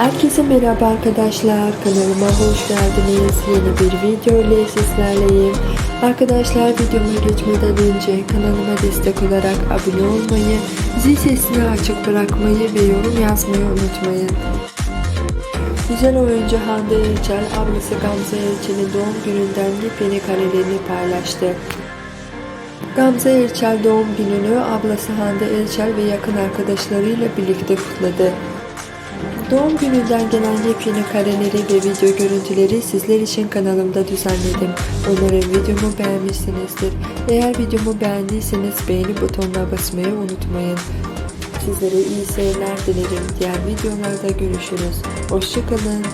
Herkese merhaba arkadaşlar. Kanalıma hoş geldiniz. Yeni bir video ile sizlerleyim. Arkadaşlar videoma geçmeden önce kanalıma destek olarak abone olmayı, zil sesini açık bırakmayı ve yorum yazmayı unutmayın. Güzel oyuncu Hande Erçel ablası Gamze Erçel'in doğum gününden yepyeni karelerini paylaştı. Gamze Erçel doğum gününü ablası Hande Erçel ve yakın arkadaşlarıyla birlikte kutladı. Doğum gününden gelen yepyeni kareleri ve video görüntüleri sizler için kanalımda düzenledim. Umarım videomu beğenmişsinizdir. Eğer videomu beğendiyseniz beğeni butonuna basmayı unutmayın. Sizlere iyi seyirler dilerim. Diğer videolarda görüşürüz. Hoşçakalın.